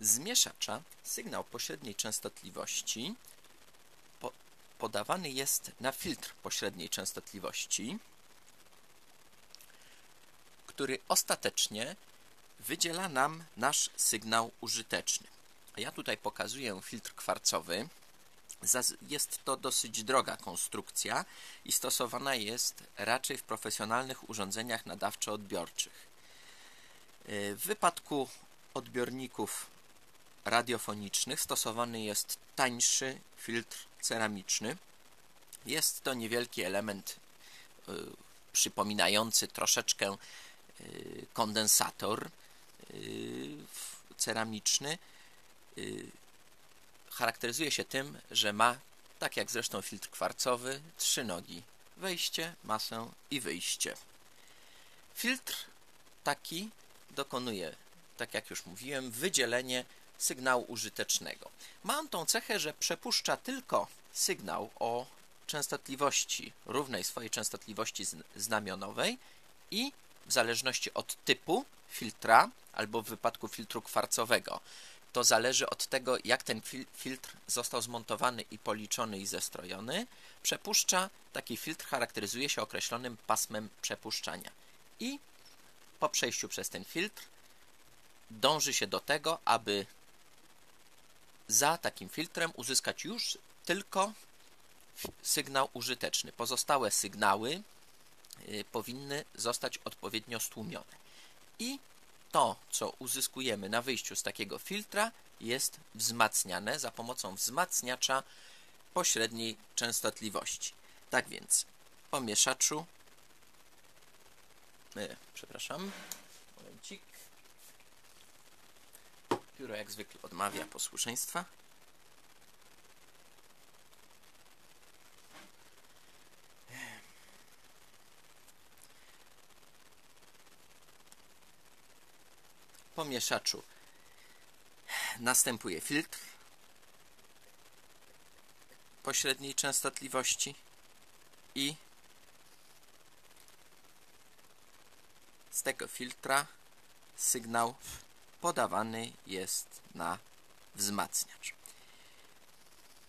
z mieszacza sygnał pośredniej częstotliwości po, podawany jest na filtr pośredniej częstotliwości, który ostatecznie wydziela nam nasz sygnał użyteczny. Ja tutaj pokazuję filtr kwarcowy. Jest to dosyć droga konstrukcja i stosowana jest raczej w profesjonalnych urządzeniach nadawczo-odbiorczych. W wypadku odbiorników radiofonicznych stosowany jest tańszy filtr ceramiczny. Jest to niewielki element y, przypominający troszeczkę y, kondensator y, ceramiczny. Charakteryzuje się tym, że ma, tak jak zresztą filtr kwarcowy, trzy nogi. Wejście, masę i wyjście. Filtr taki dokonuje, tak jak już mówiłem, wydzielenie sygnału użytecznego. Ma on tą cechę, że przepuszcza tylko sygnał o częstotliwości równej swojej częstotliwości znamionowej i w zależności od typu filtra, albo w wypadku filtru kwarcowego, to zależy od tego, jak ten filtr został zmontowany i policzony i zestrojony, przepuszcza, taki filtr charakteryzuje się określonym pasmem przepuszczania. I po przejściu przez ten filtr dąży się do tego, aby za takim filtrem uzyskać już tylko sygnał użyteczny. Pozostałe sygnały y, powinny zostać odpowiednio stłumione. I to, co uzyskujemy na wyjściu z takiego filtra, jest wzmacniane za pomocą wzmacniacza pośredniej częstotliwości. Tak więc po mieszaczu, yy, przepraszam, momencik, Pióro jak zwykle odmawia posłuszeństwa. Po mieszaczu następuje filtr pośredniej częstotliwości i z tego filtra sygnał podawany jest na wzmacniacz.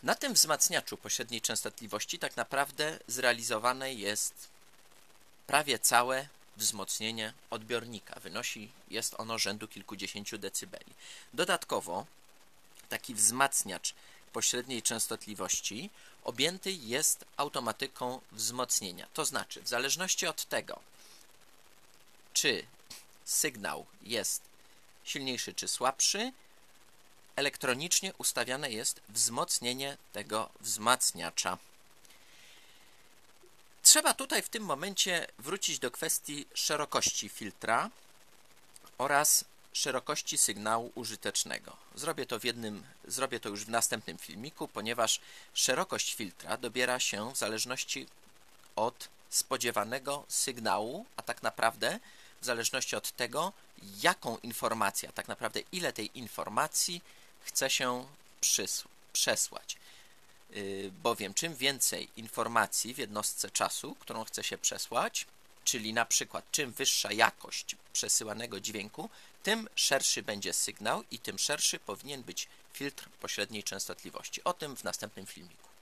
Na tym wzmacniaczu pośredniej częstotliwości tak naprawdę zrealizowane jest prawie całe wzmocnienie odbiornika. Wynosi, jest ono rzędu kilkudziesięciu decybeli. Dodatkowo taki wzmacniacz pośredniej częstotliwości objęty jest automatyką wzmocnienia. To znaczy, w zależności od tego, czy sygnał jest silniejszy czy słabszy, elektronicznie ustawiane jest wzmocnienie tego wzmacniacza. Trzeba tutaj w tym momencie wrócić do kwestii szerokości filtra oraz szerokości sygnału użytecznego. Zrobię to w jednym, zrobię to już w następnym filmiku, ponieważ szerokość filtra dobiera się w zależności od spodziewanego sygnału, a tak naprawdę w zależności od tego, jaką informację, tak naprawdę ile tej informacji chce się przesłać. Y, bowiem czym więcej informacji w jednostce czasu, którą chce się przesłać, czyli na przykład czym wyższa jakość przesyłanego dźwięku, tym szerszy będzie sygnał i tym szerszy powinien być filtr pośredniej częstotliwości. O tym w następnym filmiku.